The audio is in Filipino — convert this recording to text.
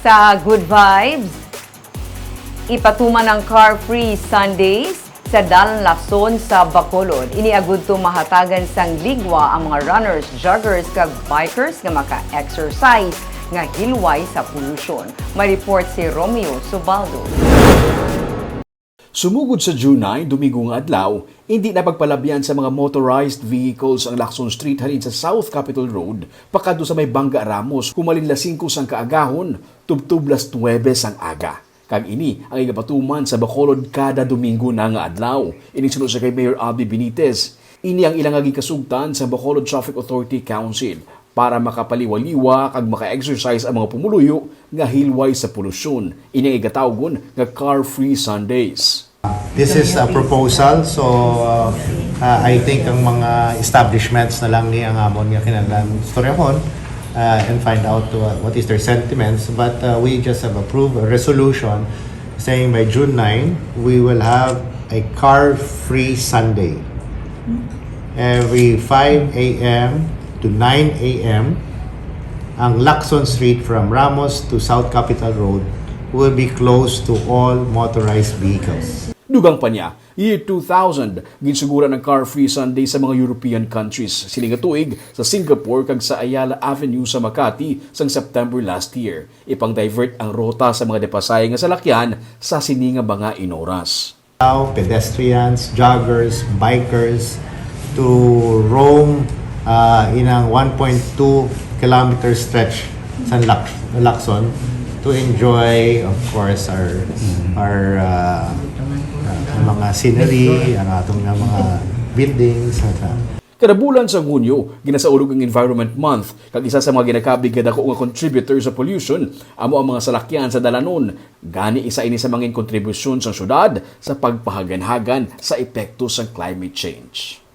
Sa Good Vibes, ipatuman ng car-free Sundays sa Dalan Lacson sa Bacolod. Iniagud to mahatagan sang ligwa ang mga runners, joggers kag bikers nga maka-exercise nga hilway sa polusyon. May report si Romeo Subaldo. Sumugod sa June 9, Domingo nga adlaw, hindi na pagpalabyan sa mga motorized vehicles ang Lacson Street halin sa South Capitol Road, pakado sa may Bangga Ramos, kumalin la 5 sang kaagahon, tubtublas 9 sang aga. Kag ini ang igapatuman sa Bacolod kada Domingo na nga adlaw. Ini sunod sa kay Mayor Abby Benitez. Ini ang ilang kasugtan sa Bacolod Traffic Authority Council para makapaliwaliwa kag maka-exercise ang mga pumuluyo nga hilway sa polusyon. Igatawgon nga Car-Free Sundays. This is a proposal, so uh, uh, I think ang mga establishments na lang ni ang amon nga kinahanglan storyahon uh, and find out uh, what is their sentiments. But uh, we just have approved a resolution saying by June 9, we will have a car-free Sunday. Every 5 a.m. to 9 a.m., ang Lacson Street from Ramos to South Capitol Road will be closed to all motorized vehicles. Dugang pa niya, year 2000, ginsugura ng car-free Sunday sa mga European countries. Siling tuig sa Singapore kag sa Ayala Avenue sa Makati sang September last year. Ipang-divert ang rota sa mga depasay nga salakyan sa sininga mga inoras. allow pedestrians, joggers, bikers to roam uh, in ang 1.2 kilometer stretch sa Lac- Lacson to enjoy, of course, our our uh, uh, mga scenery, ang atong mga buildings. At, uh, Kada bulan sa Hunyo, ginasaulog ang Environment Month kag isa sa mga ginakabig dako nga contributor sa pollution amo ang mga salakyan sa dalanon. Gani isa ini sa mga kontribusyon sa syudad sa pagpahaganhagan sa epekto sa climate change.